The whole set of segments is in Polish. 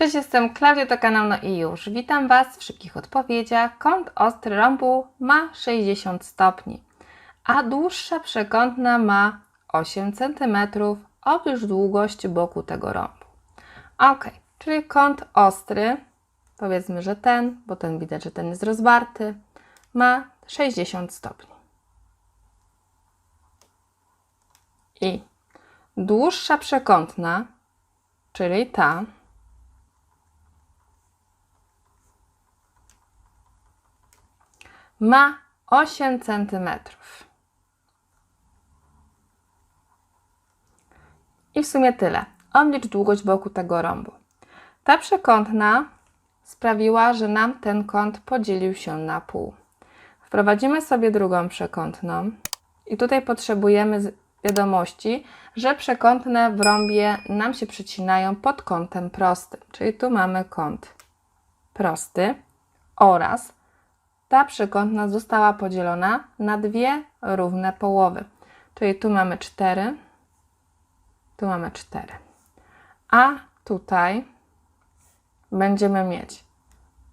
Cześć, jestem Klaudia, to kanał No i już. Witam Was w szybkich odpowiedziach. Kąt ostry rąbu ma 60 stopni, a dłuższa przekątna ma 8 cm. Obliż długość boku tego rąbu. Ok, czyli kąt ostry, powiedzmy, że ten, bo ten widać, że ten jest rozwarty, ma 60 stopni. I dłuższa przekątna, czyli ta, ma 8 cm. I w sumie tyle. Oblicz długość boku tego rąbu. Ta przekątna sprawiła, że nam ten kąt podzielił się na pół. Wprowadzimy sobie drugą przekątną i tutaj potrzebujemy wiadomości, że przekątne w rąbie nam się przecinają pod kątem prostym. Czyli tu mamy kąt prosty oraz ta przekątna została podzielona na dwie równe połowy. Czyli tu mamy 4, tu mamy 4. A tutaj będziemy mieć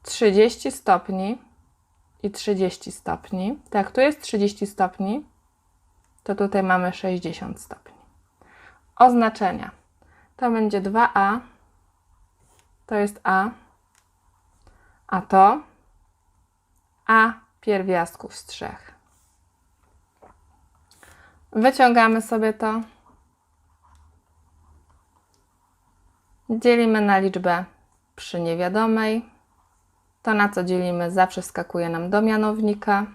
30 stopni i 30 stopni. Tak, tu jest 30 stopni, to tutaj mamy 60 stopni. Oznaczenia. To będzie 2a, to jest a, a to a pierwiastków z trzech. Wyciągamy sobie to. Dzielimy na liczbę przy niewiadomej. To, na co dzielimy, zawsze skakuje nam do mianownika.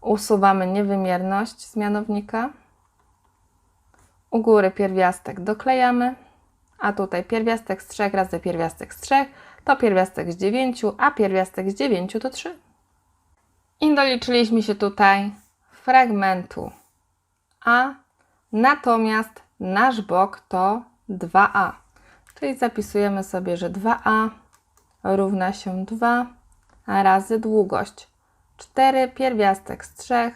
Usuwamy niewymierność z mianownika. U góry pierwiastek doklejamy, a tutaj pierwiastek z 3 razy pierwiastek z 3 to pierwiastek z 9, a pierwiastek z 9 to 3. I doliczyliśmy się tutaj fragmentu A, natomiast nasz bok to 2A. Czyli zapisujemy sobie, że 2A równa się 2 razy długość 4 pierwiastek z 3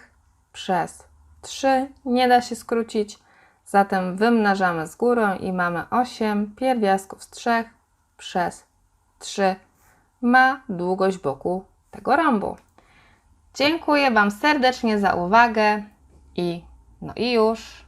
przez 3. Nie da się skrócić, zatem wymnażamy z górą i mamy 8 pierwiastków z 3 przez 3 ma długość boku tego rąbu. Dziękuję Wam serdecznie za uwagę i no i już.